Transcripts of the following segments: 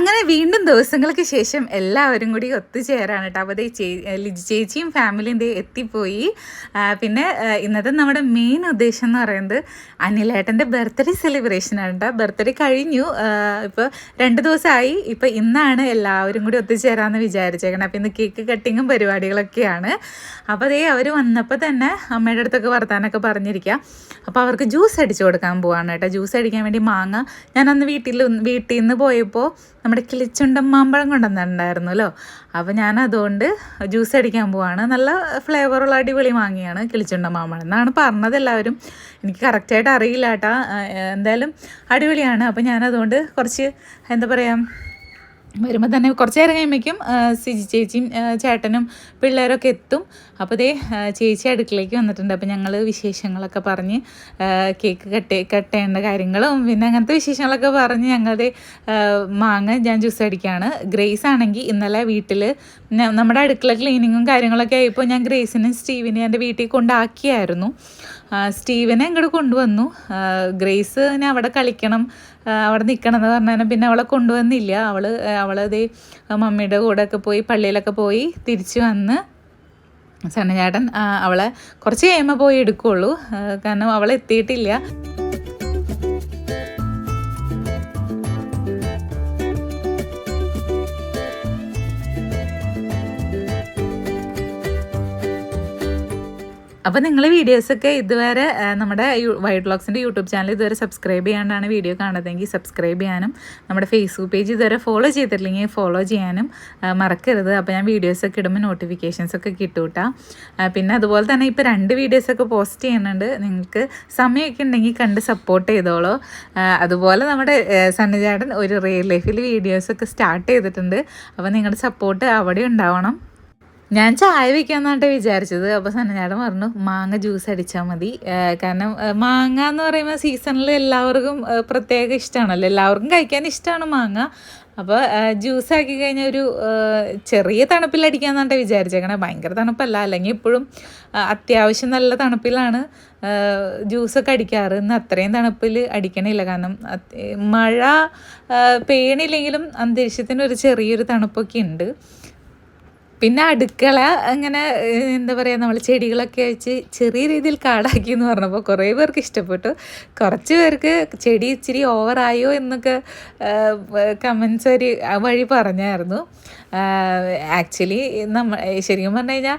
അങ്ങനെ വീണ്ടും ദിവസങ്ങൾക്ക് ശേഷം എല്ലാവരും കൂടി ഒത്തുചേരാണ് കേട്ടോ അപ്പോൾ ലിജി ചേച്ചിയും ഫാമിലിയും എത്തിപ്പോയി. പിന്നെ ഇന്നത്തെ നമ്മുടെ മെയിൻ ഉദ്ദേശം എന്ന് പറയുന്നത് അനിലേട്ടന്റെ ബർത്ത്ഡേ സെലിബ്രേഷനാണ് കേട്ടോ ബർത്ത്ഡേ കഴിഞ്ഞു. ഇപ്പോൾ രണ്ട് ദിവസമായി. ഇപ്പോൾ ഇന്നാണ് എല്ലാവരും കൂടി ഒത്തുചേരാമെന്ന് വിചാരിച്ചേക്കണം. അപ്പോൾ ഇന്ന് കേക്ക് കട്ടിങ്ങും പരിപാടികളൊക്കെയാണ്. അപ്പോൾ അതേ അവർ വന്നപ്പോൾ തന്നെ അമ്മയുടെ അടുത്തൊക്കെ വർത്താനൊക്കെ പറഞ്ഞിരിക്കുക അപ്പോൾ അവർക്ക് ജ്യൂസ് അടിച്ചു കൊടുക്കാൻ പോവാണ് കേട്ടോ ജ്യൂസ് അടിക്കാൻ വേണ്ടി മാങ്ങ ഞാൻ അന്ന് വീട്ടിൽ വീട്ടിൽ നിന്ന് പോയപ്പോൾ നമ്മുടെ കിളിച്ചുണ്ടൻ മാമ്പഴം കൊണ്ടുവന്നിട്ടുണ്ടായിരുന്നല്ലോ. അപ്പോൾ ഞാൻ അതുകൊണ്ട് ജ്യൂസ് അടിക്കാൻ പോവാണ്. നല്ല ഫ്ലേവറുള്ള അടിപൊളി മാങ്ങയാണ് കിളിച്ചുണ്ടൻ മാമ്പഴം എന്നാണ് പറഞ്ഞത് എല്ലാവരും. എനിക്ക് കറക്റ്റായിട്ട് അറിയില്ല കേട്ടാ. എന്തായാലും അടിപൊളിയാണ്. അപ്പോൾ ഞാനതുകൊണ്ട് കുറച്ച് എന്താ പറയുക വരുമ്പോൾ തന്നെ കുറച്ച് നേരം കഴിയുമ്പോഴേക്കും സിജി ചേച്ചിയും ചേട്ടനും പിള്ളേരൊക്കെ എത്തും. അപ്പോൾ ദേ ചേച്ചി അടുക്കളയ്ക്ക് വന്നിട്ടുണ്ട്. അപ്പോൾ ഞങ്ങൾ വിശേഷങ്ങളൊക്കെ പറഞ്ഞ് കേക്ക് കട്ട് കട്ട് ചെയ്യേണ്ട കാര്യങ്ങളും പിന്നെ അങ്ങനത്തെ വിശേഷങ്ങളൊക്കെ പറഞ്ഞ് ഞങ്ങളുടെ മാങ്ങ ഞാൻ ജ്യൂസ് അടിക്കുകയാണ് ഗ്രേസ് ആണെങ്കിൽ ഇന്നലെ വീട്ടിൽ നമ്മുടെ അടുക്കള ക്ലീനിങ്ങും കാര്യങ്ങളൊക്കെ ആയപ്പോൾ ഞാൻ ഗ്രേസിനും സ്റ്റീവിനെ എന്റെ വീട്ടിൽ കൊണ്ടാക്കിയായിരുന്നു. സ്റ്റീവനെ അങ്ങോട്ട് കൊണ്ടുവന്നു. ഗ്രേസിനെ അവിടെ കളിക്കണം അവിടെ നിൽക്കണം എന്ന് പറഞ്ഞാൽ പിന്നെ അവളെ കൊണ്ടുവന്നില്ല. അവൾ അവളത് മമ്മിയുടെ കൂടെ ഒക്കെ പോയി പള്ളിയിലൊക്കെ പോയി തിരിച്ചു വന്ന് സണ്ണചേട്ടൻ അവളെ കുറച്ച് കഴിയുമ്പോൾ പോയി എടുക്കുകയുള്ളൂ കാരണം അവൾ എത്തിയിട്ടില്ല അപ്പോൾ നിങ്ങൾ വീഡിയോസൊക്കെ ഇതുവരെ നമ്മുടെ വൈഡ് വ്ളോഗ്സിന്റെ യൂട്യൂബ് ചാനൽ ഇതുവരെ സബ്സ്ക്രൈബ് ചെയ്യാണ്ടാണ് വീഡിയോ കാണുന്നതെങ്കിൽ സബ്സ്ക്രൈബ് ചെയ്യാനും നമ്മുടെ ഫേസ്ബുക്ക് പേജ് ഇതുവരെ ഫോളോ ചെയ്തിട്ടില്ലെങ്കിൽ ഫോളോ ചെയ്യാനും മറക്കരുത്. അപ്പോൾ ഞാൻ വീഡിയോസൊക്കെ ഇടുമ്പോൾ നോട്ടിഫിക്കേഷൻസ് ഒക്കെ കിട്ടൂട്ടാ പിന്നെ അതുപോലെ തന്നെ ഇപ്പോൾ രണ്ട് വീഡിയോസൊക്കെ പോസ്റ്റ് ചെയ്യുന്നുണ്ട്. നിങ്ങൾക്ക് സമയമൊക്കെ ഉണ്ടെങ്കിൽ കണ്ട് സപ്പോർട്ട് ചെയ്തോളൂ. അതുപോലെ നമ്മുടെ സണ്ണിചാടൻ ഒരു റിയൽ ലൈഫിൽ വീഡിയോസൊക്കെ സ്റ്റാർട്ട് ചെയ്തിട്ടുണ്ട്. അപ്പോൾ നിങ്ങളുടെ സപ്പോർട്ട് അവിടെ ഉണ്ടാവണം. ഞാൻ ചായ വെക്കാന്നാട്ടെ വിചാരിച്ചത്. അപ്പോൾ സനഞ്ഞാടൻ പറഞ്ഞു മാങ്ങ ജ്യൂസ് അടിച്ചാൽ മതി. കാരണം മാങ്ങ എന്ന് പറയുമ്പോൾ സീസണിൽ എല്ലാവർക്കും പ്രത്യേക ഇഷ്ടമാണല്ലോ എല്ലാവർക്കും കഴിക്കാൻ ഇഷ്ടമാണ് മാങ്ങ. അപ്പോൾ ജ്യൂസ് ആക്കി കഴിഞ്ഞാൽ ഒരു ചെറിയ തണുപ്പിൽ അടിക്കാന്നാട്ടെ വിചാരിച്ചേക്കണേ. ഭയങ്കര തണുപ്പല്ല. അല്ലെങ്കിൽ ഇപ്പോഴും അത്യാവശ്യം നല്ല തണുപ്പിലാണ് ജ്യൂസൊക്കെ അടിക്കാറ്. ഇന്ന് അത്രയും തണുപ്പിൽ അടിക്കണില്ല. കാരണം മഴ പെയ്യണില്ലെങ്കിലും അന്തരീക്ഷത്തിന് ഒരു ചെറിയൊരു തണുപ്പൊക്കെ ഉണ്ട്. പിന്നെ അടുക്കള അങ്ങനെ എന്താ പറയുക നമ്മൾ ചെടികളൊക്കെ വെച്ച് ചെറിയ രീതിയിൽ കാടാക്കി എന്ന് പറഞ്ഞപ്പോൾ കുറേ പേർക്ക് ഇഷ്ടപ്പെട്ടു. കുറച്ച് പേർക്ക് ചെടി ഇച്ചിരി ഓവറായോ എന്നൊക്കെ കമൻസ് ഒരു വഴി പറഞ്ഞായിരുന്നു. ആക്ച്വലി നമ്മ ശരിക്കും പറഞ്ഞു കഴിഞ്ഞാൽ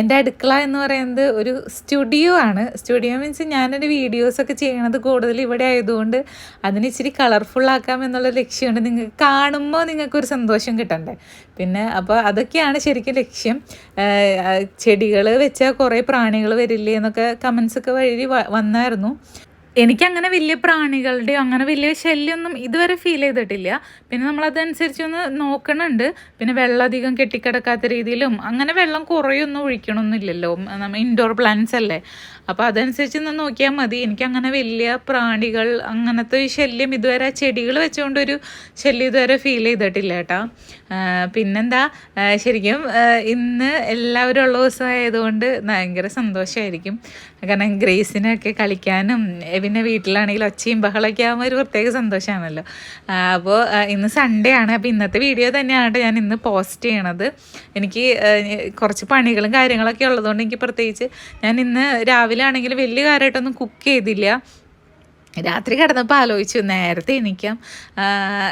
എന്റെ അടുക്കള എന്ന് പറയുന്നത് ഒരു സ്റ്റുഡിയോ ആണ്. സ്റ്റുഡിയോ മീൻസ് ഞാനൊരു വീഡിയോസൊക്കെ ചെയ്യണത് കൂടുതൽ ഇവിടെ ആയതുകൊണ്ട് അതിന് ഇച്ചിരി കളർഫുള്ളാക്കാം എന്നുള്ള ലക്ഷ്യമുണ്ട്. നിങ്ങൾക്ക് കാണുമ്പോൾ നിങ്ങൾക്കൊരു സന്തോഷം കിട്ടണ്ടേ? പിന്നെ അപ്പോൾ അതൊക്കെയാണ് ശരിക്കും ലക്ഷ്യം. ചെടികൾ വെച്ചാൽ കുറേ പ്രാണികൾ വരില്ലേ എന്നൊക്കെ കമൻസൊക്കെ വഴി വന്നായിരുന്നു. എനിക്കങ്ങനെ വലിയ പ്രാണികളുടെയോ അങ്ങനെ വലിയ ശല്യമൊന്നും ഇതുവരെ ഫീൽ ചെയ്തിട്ടില്ല. പിന്നെ നമ്മളതനുസരിച്ച് ഒന്ന് നോക്കണുണ്ട്. പിന്നെ വെള്ളം അധികം കെട്ടിക്കിടക്കാത്ത രീതിയിലും അങ്ങനെ വെള്ളം കുറയൊന്നും ഒഴിക്കണമൊന്നുമില്ലല്ലോ നമ്മൾ ഇൻഡോർ പ്ലാന്റ്സ് അല്ലേ? അപ്പോൾ അതനുസരിച്ച് ഒന്ന് നോക്കിയാൽ മതി. എനിക്ക് അങ്ങനെ വലിയ പ്രാണികൾ അങ്ങനത്തെ ഒരു ശല്യം ഇതുവരെ ചെടികൾ വെച്ചുകൊണ്ടൊരു ശല്യം ഇതുവരെ ഫീൽ ചെയ്തിട്ടില്ല കേട്ടോ. പിന്നെന്താ? ശരിക്കും ഇന്ന് എല്ലാവരും ഉള്ള ദിവസമായതുകൊണ്ട് ഭയങ്കര സന്തോഷമായിരിക്കും കാരണം ഗ്രേസിനൊക്കെ കളിക്കാനും പിന്നെ വീട്ടിലാണെങ്കിൽ ഒച്ചയും ബഹളമൊക്കെ ആകുമ്പോൾ ഒരു പ്രത്യേക സന്തോഷമാണല്ലോ അപ്പോൾ ഇന്ന് സൺഡേ ആണ്. അപ്പോൾ ഇന്നത്തെ വീഡിയോ തന്നെയാണ് ഞാൻ ഇന്ന് പോസ്റ്റ് ചെയ്യണത്. എനിക്ക് കുറച്ച് പണികളും കാര്യങ്ങളൊക്കെ ഉള്ളതുകൊണ്ട് എനിക്ക് പ്രത്യേകിച്ച് ഞാൻ ഇന്ന് രാവിലെ ആണെങ്കിൽ വലിയ കാര്യമായിട്ടൊന്നും കുക്ക് ചെയ്തില്ല. രാത്രി കിടന്നപ്പോൾ ആലോചിച്ചു നേരത്തെ എനിക്കാം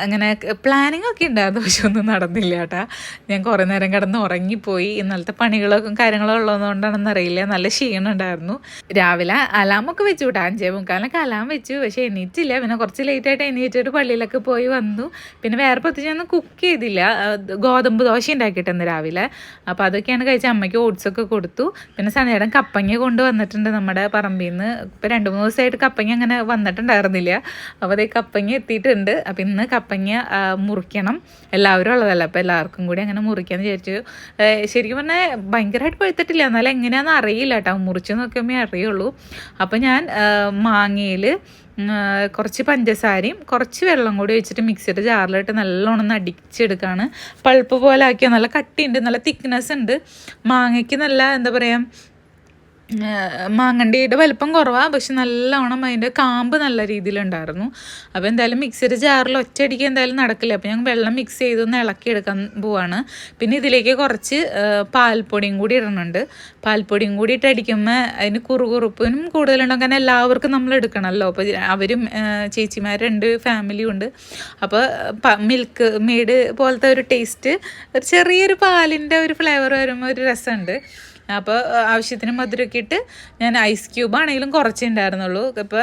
അങ്ങനെ പ്ലാനിങ് ഒക്കെ ഉണ്ടായിരുന്നു പക്ഷെ ഒന്നും നടന്നില്ല കേട്ടാ. ഞാൻ കുറേ നേരം കിടന്ന് ഉറങ്ങിപ്പോയി. ഇന്നലത്തെ പണികളൊക്കെ കാര്യങ്ങളോ ഉള്ളതുകൊണ്ടാണെന്ന് അറിയില്ല. നല്ല ക്ഷീണം ഉണ്ടായിരുന്നു. രാവിലെ അലാമൊക്കെ വെച്ചു കേട്ടോ. അഞ്ചേ മുക്കാലിനൊക്കെ അലാം വെച്ചു. പക്ഷേ എണീറ്റില്ല. പിന്നെ കുറച്ച് ലേറ്റായിട്ട് എണീറ്റിട്ട് പള്ളിയിലൊക്കെ പോയി വന്നു. പിന്നെ വേറെ പ്രത്യേകിച്ച് ഒന്നും കുക്ക് ചെയ്തില്ല. ഗോതമ്പ് ദോശ ഉണ്ടാക്കിയിട്ടുണ്ട് രാവിലെ. അപ്പോൾ അതൊക്കെയാണ് കഴിച്ച അമ്മയ്ക്ക് ഓട്സൊക്കെ കൊടുത്തു. പിന്നെ സന്ധ്യയുടെ കപ്പങ്ങ കൊണ്ടുവന്നിട്ടുണ്ട് നമ്മുടെ പറമ്പിൽ നിന്ന് ഇപ്പോൾ രണ്ട് മൂന്ന് ദിവസമായിട്ട് കപ്പങ്ങ അങ്ങനെ വന്നിട്ടുണ്ടായിരുന്നില്ല അപ്പോൾ അതേ കപ്പങ്ങ എത്തിയിട്ടുണ്ട്. അപ്പോൾ ഇന്ന് കപ്പങ്ങ മുറിക്കണം. എല്ലാവരും ഉള്ളതല്ല? അപ്പോൾ എല്ലാവർക്കും കൂടി അങ്ങനെ മുറിക്കാമെന്ന് വിചാരിച്ചു. ശരിക്കും പറഞ്ഞാൽ ഭയങ്കരമായിട്ട് പഴുത്തിട്ടില്ല. എന്നാലും എങ്ങനെയാണെന്ന് അറിയില്ല കേട്ടോ. മുറിച്ച് നോക്കിയമ്മേ അറിയുള്ളൂ. അപ്പോൾ ഞാൻ മാങ്ങയിൽ കുറച്ച് പഞ്ചസാരയും കുറച്ച് വെള്ളം കൂടി വെച്ചിട്ട് മിക്സിയുടെ ജാറിലിട്ട് നല്ലോണം ഒന്ന് അടിച്ചെടുക്കുകയാണ് പൾപ്പ് പോലെ ആക്കിയ? നല്ല കട്ടിയുണ്ട് നല്ല തിക്നെസ് ഉണ്ട്. മാങ്ങയ്ക്ക് നല്ല എന്താ പറയുക മാങ്ങണ്ടിയുടെ വലിപ്പം കുറവാണ് പക്ഷെ നല്ലവണ്ണം അതിന്റെ കാമ്പ് നല്ല രീതിയിലുണ്ടായിരുന്നു. അപ്പോൾ എന്തായാലും മിക്സിയുടെ ജാറിൽ ഒറ്റയടിക്ക് എന്തായാലും നടക്കില്ല. അപ്പോൾ ഞങ്ങൾ വെള്ളം മിക്സ് ചെയ്തൊന്ന് ഇളക്കിയെടുക്കാൻ പോവാണ്. പിന്നെ ഇതിലേക്ക് കുറച്ച് പാൽപ്പൊടിയും കൂടി ഇടണുണ്ട്. പാൽപ്പൊടിയും കൂടി ഇട്ട് അടിക്കുമ്പോൾ അതിന് കുറുകുറുപ്പിനും കൂടുതലുണ്ടാകും കാരണം എല്ലാവർക്കും നമ്മൾ എടുക്കണമല്ലോ അപ്പോൾ അവരും ചേച്ചിമാർ രണ്ട് ഫാമിലിയും ഉണ്ട്. അപ്പോൾ മിൽക്ക് മെയ്ഡ് പോലത്തെ ഒരു ടേസ്റ്റ് ഒരു ചെറിയൊരു പാലിന്റെ ഒരു ഫ്ലേവർ വരുമ്പോൾ ഒരു രസമുണ്ട്. അപ്പോൾ ആവശ്യത്തിന് മധുരമൊക്കെ ഇട്ട് ഞാൻ ഐസ് ക്യൂബ് ആണെങ്കിലും കുറച്ചേ ഉണ്ടായിരുന്നുള്ളൂ. ഇപ്പോൾ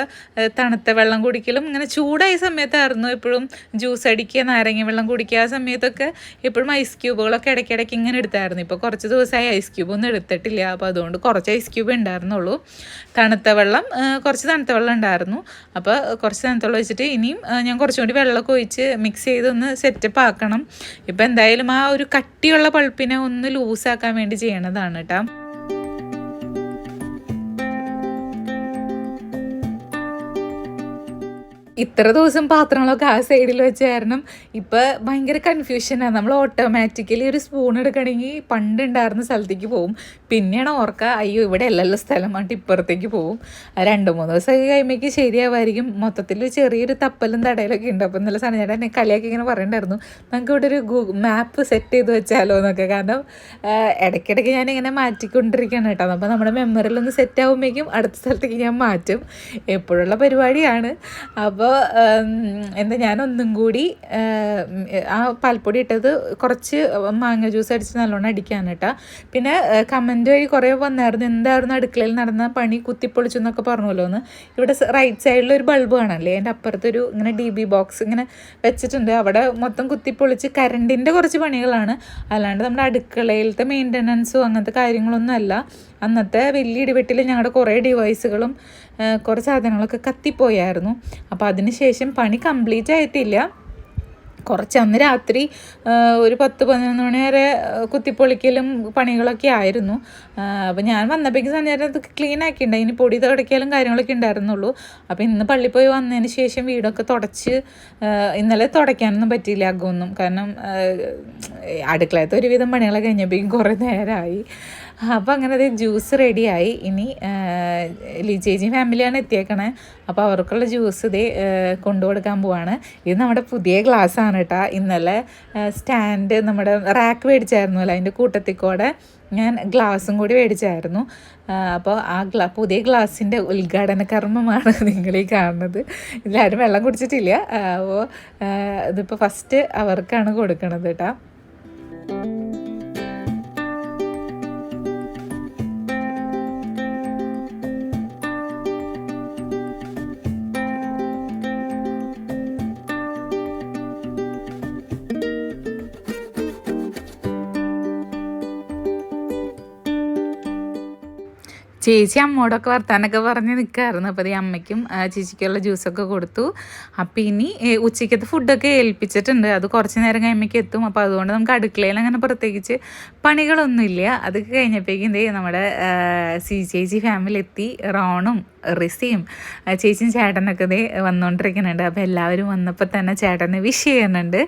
തണുത്ത വെള്ളം കുടിക്കലും ഇങ്ങനെ ചൂടായ സമയത്തായിരുന്നു എപ്പോഴും ജ്യൂസ് അടിക്കുക നാരങ്ങ വെള്ളം കുടിക്കുക. ആ സമയത്തൊക്കെ എപ്പോഴും ഐസ് ക്യൂബുകളൊക്കെ ഇടയ്ക്കിടയ്ക്ക് ഇങ്ങനെ എടുത്തായിരുന്നു. ഇപ്പോൾ കുറച്ച് ദിവസമായി ഐസ് ക്യൂബ് ഒന്നും എടുത്തിട്ടില്ല. അപ്പോൾ അതുകൊണ്ട് കുറച്ച് ഐസ് ക്യൂബ് ഉണ്ടായിരുന്നുള്ളൂ. തണുത്ത വെള്ളം കുറച്ച് തണുത്ത വെള്ളം ഉണ്ടായിരുന്നു. അപ്പോൾ കുറച്ച് തണുത്ത വെള്ളം വെച്ചിട്ട് ഇനിയും ഞാൻ കുറച്ചും കൂടി വെള്ളമൊക്കെ ഒഴിച്ച് മിക്സ് ചെയ്തൊന്ന് സെറ്റപ്പ് ആക്കണം. ഇപ്പോൾ എന്തായാലും ആ ഒരു കട്ടിയുള്ള പൾപ്പിനെ ഒന്ന് ലൂസാക്കാൻ വേണ്ടി ചെയ്യണതാണ് കേട്ടോ. ഇത്ര ദിവസം പാത്രങ്ങളൊക്കെ ആ സൈഡിൽ വെച്ച് കാരണം ഇപ്പം ഭയങ്കര കൺഫ്യൂഷനാണ് നമ്മൾ ഓട്ടോമാറ്റിക്കലി ഒരു സ്പൂൺ എടുക്കണമെങ്കിൽ പണ്ട് ഉണ്ടായിരുന്ന സ്ഥലത്തേക്ക് പോകും പിന്നെയാണ് ഓർക്കുക അയ്യോ ഇവിടെ അല്ലല്ലോ സ്ഥലം. പറഞ്ഞിട്ട് ഇപ്പുറത്തേക്ക് ആ രണ്ട് മൂന്ന് ദിവസമൊക്കെ കഴിയുമ്പോഴേക്ക് ശരിയാവായിരിക്കും. മൊത്തത്തിൽ ചെറിയൊരു തപ്പലും തടയലൊക്കെ ഉണ്ട് അപ്പം നല്ല സാധനം ചേട്ടാ എന്നെ കളിയാക്കി ഇങ്ങനെ പറയണ്ടായിരുന്നു. നമുക്ക് ഇവിടെ ഒരു ഗൂ മാപ്പ് സെറ്റ് ചെയ്ത് വെച്ചാലോ എന്നൊക്കെ. കാരണം ഇടയ്ക്കിടയ്ക്ക് ഇടയ്ക്കിടയ്ക്ക് ഞാനിങ്ങനെ മാറ്റിക്കൊണ്ടിരിക്കുകയാണ് കേട്ടോ. അപ്പോൾ നമ്മുടെ മെമ്മറിയിൽ ഒന്ന് സെറ്റ് ആകുമ്പോഴേക്കും അടുത്ത സ്ഥലത്തേക്ക് ഞാൻ മാറ്റും. എപ്പോഴുള്ള പരിപാടിയാണ്. അപ്പോൾ എന്താ ഞാനൊന്നും കൂടി ആ, പാൽപ്പൊടി ഇട്ടത് കുറച്ച് മാങ്ങ ജ്യൂസ് അടിച്ച് നല്ലോണം അടിക്കാൻ കേട്ടോ. പിന്നെ കമന്റ് വഴി കുറേ വന്നായിരുന്നു. എന്തായിരുന്നു അടുക്കളയിൽ നടന്ന പണി കുത്തിപ്പൊളിച്ചു എന്നൊക്കെ പറഞ്ഞല്ലോ എന്ന് ഇവിടെ റൈറ്റ് സൈഡിൽ ഒരു ബൾബ് കാണാനല്ലേ? എന്റെ അപ്പുറത്തൊരു ഇങ്ങനെ ഡി ബി ബോക്സ് ഇങ്ങനെ വെച്ചിട്ടുണ്ട്. അവിടെ മൊത്തം കുത്തിപ്പൊളിച്ച് കറണ്ടിന്റെ കുറച്ച് പണികളാണ്. അല്ലാണ്ട് നമ്മുടെ അടുക്കളയിലത്തെ മെയിന്റനൻസും അങ്ങനത്തെ കാര്യങ്ങളൊന്നും അല്ല. അന്നത്തെ വലിയ ഇടിവെട്ടിൽ ഞങ്ങളുടെ കുറേ ഡിവൈസുകളും കുറേ സാധനങ്ങളൊക്കെ കത്തിപ്പോയായിരുന്നു. അപ്പോൾ അതിന് ശേഷം പണി കംപ്ലീറ്റ് ആയിട്ടില്ല. കുറച്ച് അന്ന് രാത്രി ഒരു പത്ത് പതിനൊന്ന് മണി വരെ കുത്തിപ്പൊളിക്കലും പണികളൊക്കെ ആയിരുന്നു. അപ്പോൾ ഞാൻ വന്നപ്പോഴേക്കും സഞ്ചാരം അത് ക്ലീൻ ആക്കിയിട്ടുണ്ട് ഇനി പൊടി തുടയ്ക്കലും കാര്യങ്ങളൊക്കെ ഉണ്ടായിരുന്നുള്ളൂ അപ്പോൾ ഇന്ന് പള്ളി പോയി വന്നതിന് ശേഷം വീടൊക്കെ തുടച്ച് ഇന്നലെ തുടയ്ക്കാനൊന്നും പറ്റിയില്ല അകമൊന്നും. കാരണം അടുക്കളത്തെ ഒരുവിധം പണികളൊക്കെ കഴിഞ്ഞപ്പോഴേക്കും കുറേ നേരമായി അപ്പോൾ അങ്ങനെ അത് ജ്യൂസ് റെഡിയായി ഇനി ലിജേജി ഫാമിലിയാണ് എത്തിയേക്കണേ. അപ്പോൾ അവർക്കുള്ള ജ്യൂസ് ഇതേ കൊണ്ടു കൊടുക്കാൻ പോവാണ്. ഇത് നമ്മുടെ പുതിയ ഗ്ലാസ് ആണ് കേട്ടോ ഇന്നലെ സ്റ്റാൻഡ് നമ്മുടെ റാക്ക് മേടിച്ചായിരുന്നു അല്ലോ? അതിന്റെ കൂട്ടത്തിൽ കൂടെ ഞാൻ ഗ്ലാസും കൂടി മേടിച്ചായിരുന്നു. അപ്പോൾ ആ ഗ്ലാ പുതിയ ഗ്ലാസിന്റെ ഉദ്ഘാടന കർമ്മമാണ് നിങ്ങൾ ഈ കാണുന്നത്. ഇതിലാരും വെള്ളം കുടിച്ചിട്ടില്ല. അപ്പോൾ ഇതിപ്പോൾ ഫസ്റ്റ് അവർക്കാണ് കൊടുക്കണത് കേട്ടോ ചേച്ചി അമ്മോടൊക്കെ വർത്താനൊക്കെ പറഞ്ഞ് നിൽക്കായിരുന്നു അപ്പോൾ ഈ അമ്മയ്ക്കും ചേച്ചിക്കുള്ള ജ്യൂസൊക്കെ കൊടുത്തു. അപ്പോൾ ഇനി ഉച്ചയ്ക്കത്തെ ഫുഡൊക്കെ ഏൽപ്പിച്ചിട്ടുണ്ട്. അത് കുറച്ച് നേരം കഴിയുമ്പോഴേക്ക് എത്തും. അപ്പോൾ അതുകൊണ്ട് നമുക്ക് അടുക്കളയിൽ അങ്ങനെ പ്രത്യേകിച്ച് പണികളൊന്നുമില്ല. അതൊക്കെ കഴിഞ്ഞപ്പോഴേക്കും ദേ നമ്മുടെ സി ചേച്ചി ഫാമിലി എത്തി റോണും റിസിയും ചേച്ചിയും ചേട്ടനൊക്കെ ഇതേ വന്നുകൊണ്ടിരിക്കുന്നുണ്ട് അപ്പോൾ എല്ലാവരും വന്നപ്പോൾ തന്നെ ചേട്ടന് വിഷ് ചെയ്യുന്നുണ്ട്.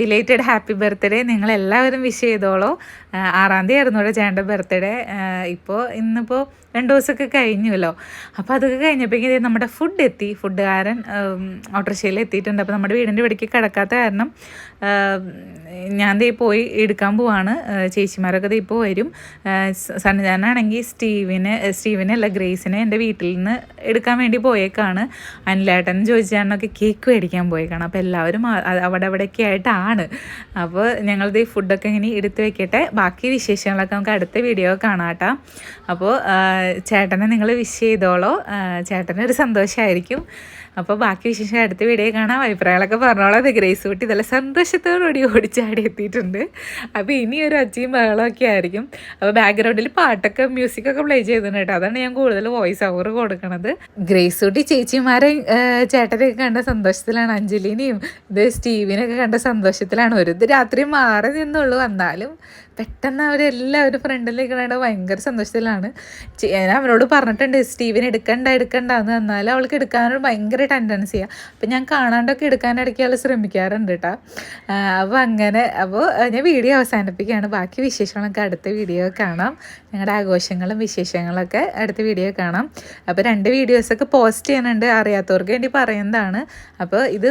ബിലേറ്റഡ് ഹാപ്പി ബർത്ത്ഡേ നിങ്ങളെല്ലാവരും വിഷ് ചെയ്തോളൂ. ആറാം തീയതി ആയിരുന്നു ഇവിടെ ചേട്ടന്റെ ബർത്ത്ഡേ ഇപ്പോൾ ഇന്നിപ്പോൾ രണ്ട് ദിവസമൊക്കെ കഴിഞ്ഞുവല്ലോ. അപ്പോൾ അതൊക്കെ കഴിഞ്ഞപ്പോഴേക്കും നമ്മുടെ ഫുഡ് എത്തി. ഫുഡുകാരൻ ഓട്ടോറിക്ഷയിൽ എത്തിയിട്ടുണ്ട്. അപ്പോൾ നമ്മുടെ വീടിന്റെ ഇവിടേക്ക് കിടക്കാത്ത കാരണം ഞാൻ ദേ പോയി എടുക്കാൻ പോവാണ്. ചേച്ചിമാരൊക്കെ ദേ ഇപ്പോൾ വരും. സന്നിധാനാണെങ്കിൽ സ്റ്റീവിന് സ്റ്റീവിനല്ല ഗ്രേസിനെ എന്റെ വീട്ടിൽ നിന്ന് എടുക്കാൻ വേണ്ടി പോയേക്കാണ്. അനിലേട്ടൻ ചോദിച്ചാണൊക്കെ കേക്ക് മേടിക്കാൻ പോയേക്കാണ്. അപ്പോൾ എല്ലാവരും അവിടെ അവിടെയൊക്കെ ആയിട്ടാണ്. അപ്പോൾ ഞങ്ങളിത് ഈ ഫുഡൊക്കെ ഇങ്ങനെ എടുത്ത് വെക്കട്ടെ. ബാക്കി വിശേഷങ്ങളൊക്കെ നമുക്ക് അടുത്ത വീഡിയോ കാണാട്ടോ അപ്പോൾ ചേട്ടനെ നിങ്ങൾ വിഷ് ചെയ്തോളോ. ചേട്ടന് ഒരു സന്തോഷമായിരിക്കും അപ്പോൾ ബാക്കി വിശേഷം അടുത്ത വീഡിയോ കാണാം. അഭിപ്രായങ്ങളൊക്കെ പറഞ്ഞോളാം. അത് ഗ്രേസ് കുട്ടി നല്ല സന്തോഷത്തോടുകൂടി ഓടിച്ചാടി എത്തിയിട്ടുണ്ട്. അപ്പോൾ ഇനി ഒരു അച്ഛയും ബഹളമൊക്കെ ആയിരിക്കും. അപ്പോൾ ബാക്ക്ഗ്രൗണ്ടിൽ പാട്ടൊക്കെ മ്യൂസിക്കൊക്കെ പ്ലേ ചെയ്തിട്ടുണ്ട് കേട്ടോ. അതാണ് ഞാൻ കൂടുതൽ വോയിസ് ഓവർ കൊടുക്കണത്. ഗ്രേസ് ചേച്ചിമാരെ ചേട്ടനെയൊക്കെ കണ്ട സന്തോഷത്തിലാണ് അഞ്ജലിനെയും ഇത് സ്റ്റീവിനൊക്കെ കണ്ട സന്തോഷത്തിലാണ്. ഒരു ഇത് രാത്രി മാറി നിന്നുള്ളൂ. എന്നാലും പെട്ടെന്ന് അവരെല്ലാവരും ഫ്രണ്ടിലേക്ക് കണ്ട ഭയങ്കര സന്തോഷത്തിലാണ്. ഞാൻ അവരോട് പറഞ്ഞിട്ടുണ്ട് സ്റ്റീവൻ എടുക്കണ്ട എടുക്കണ്ട എന്ന് എന്നാലും അവൾക്ക് എടുക്കാനൊരു ഭയങ്കര ടെൻഡൻസിയാണ് അപ്പം ഞാൻ കാണാണ്ടൊക്കെ എടുക്കാനിടയ്ക്ക് അവൾ ശ്രമിക്കാറുണ്ട് കേട്ടോ അപ്പോൾ അങ്ങനെ അപ്പോൾ ഞാൻ വീഡിയോ അവസാനിപ്പിക്കുകയാണ്. ബാക്കി വിശേഷങ്ങളൊക്കെ അടുത്ത വീഡിയോ കാണാം. ഞങ്ങളുടെ ആഘോഷങ്ങളും വിശേഷങ്ങളൊക്കെ അടുത്ത വീഡിയോ കാണാം. അപ്പോൾ രണ്ട് വീഡിയോസൊക്കെ പോസ്റ്റ് ചെയ്യുന്നുണ്ട്. അറിയാത്തവർക്ക് വേണ്ടി പറയുന്നതാണ്. അപ്പോൾ ഇത്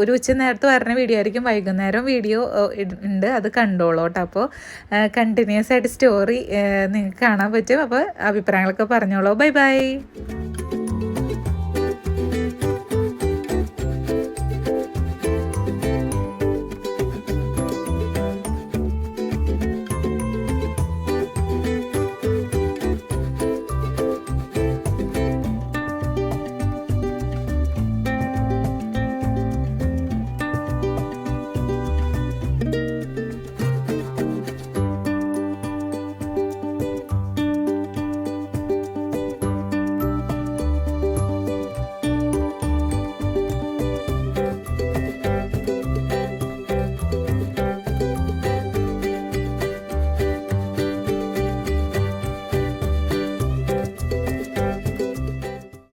ഒരു ഉച്ച നേരത്ത് വരുന്ന വീഡിയോ ആയിരിക്കും. വൈകുന്നേരം വീഡിയോ ഉണ്ട്. അത് കണ്ടോളൂ കേട്ടോ അപ്പോൾ കണ്ടിന്യൂസ് ആയിട്ട് സ്റ്റോറി നിങ്ങൾക്ക് കാണാൻ പറ്റും. അപ്പോൾ അഭിപ്രായങ്ങളൊക്കെ പറഞ്ഞോളൂ. Bye bye